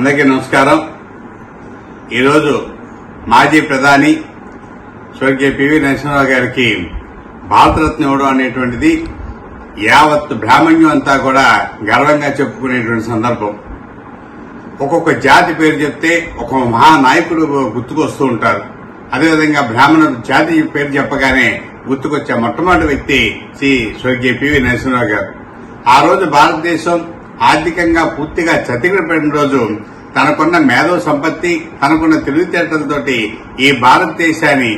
అందరికీ నమస్కారం. ఈరోజు మాజీ ప్రధాని స్వర్గీయ పివి నరసింహరావు గారికి భారతరత్న ఇవ్వడం అనేటువంటిది యావత్ బ్రాహ్మణ్యం అంతా కూడా గర్వంగా చెప్పుకునేటువంటి సందర్భం. ఒక్కొక్క జాతి పేరు చెప్తే ఒక మహానాయకుడు గుర్తుకొస్తూ ఉంటారు. అదేవిధంగా బ్రాహ్మణ జాతి పేరు చెప్పగానే గుర్తుకొచ్చే మొట్టమొదటి వ్యక్తి శ్రీ స్వర్గీయ పివి నరసింహరావు గారు. ఆ రోజు భారతదేశం ఆర్థికంగా పూర్తిగా చతికిడపడిన రోజు తనకున్న మేధో సంపత్తి తనకున్న తెలివితేటలతోటి ఈ భారతదేశాన్ని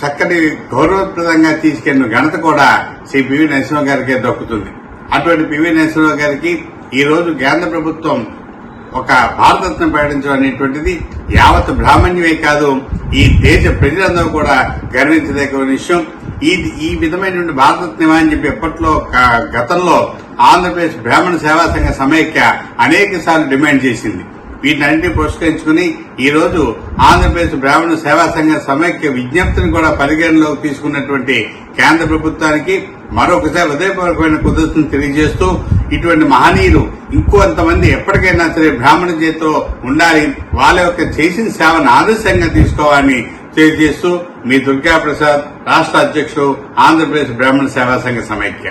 చక్కటి గౌరవప్రదంగా తీసుకెళ్ళిన ఘనత కూడా శ్రీ పివి నరసింహ గారికే దక్కుతుంది. అటువంటి పివి నరసింహ గారికి ఈ రోజు కేంద్ర ప్రభుత్వం ఒక భారతరత్న ప్రకటించడం అనేటువంటిది యావత్ బ్రాహ్మణ్యమే కాదు ఈ దేశ ప్రజలందరూ కూడా గర్వించదగిన విషయం. ఈ ఈ విధమైనటువంటి భారతరత్నమా అని చెప్పి ఎప్పట్లో గతంలో ఆంధ్రప్రదేశ్ బ్రాహ్మణ సేవా సంఘ సమైక్య అనేక సార్లు డిమాండ్ చేసింది. వీటన్నింటినీ పురస్కరించుకుని ఈ రోజు ఆంధ్రప్రదేశ్ బ్రాహ్మణ సేవా సంఘ సమైక్య విజ్ఞప్తిని కూడా పరిగణలోకి తీసుకున్నటువంటి కేంద్ర ప్రభుత్వానికి మరొకసారి హృదయపూర్వకమైన కృతజ్ఞతలు తెలియజేస్తూ ఇటువంటి మహనీయులు ఇంకొంతమంది ఎప్పటికైనా సరే బ్రాహ్మణ చేతిలో ఉండాలి వాళ్ళ యొక్క చేసిన సేవను ఆదర్శంగా తీసుకోవాలని తెలియజేస్తూ మీ దుర్గా ప్రసాద్ రాష్ట్ర అధ్యక్షుడు ఆంధ్రప్రదేశ్ బ్రాహ్మణ సేవా సంఘ సమైక్య.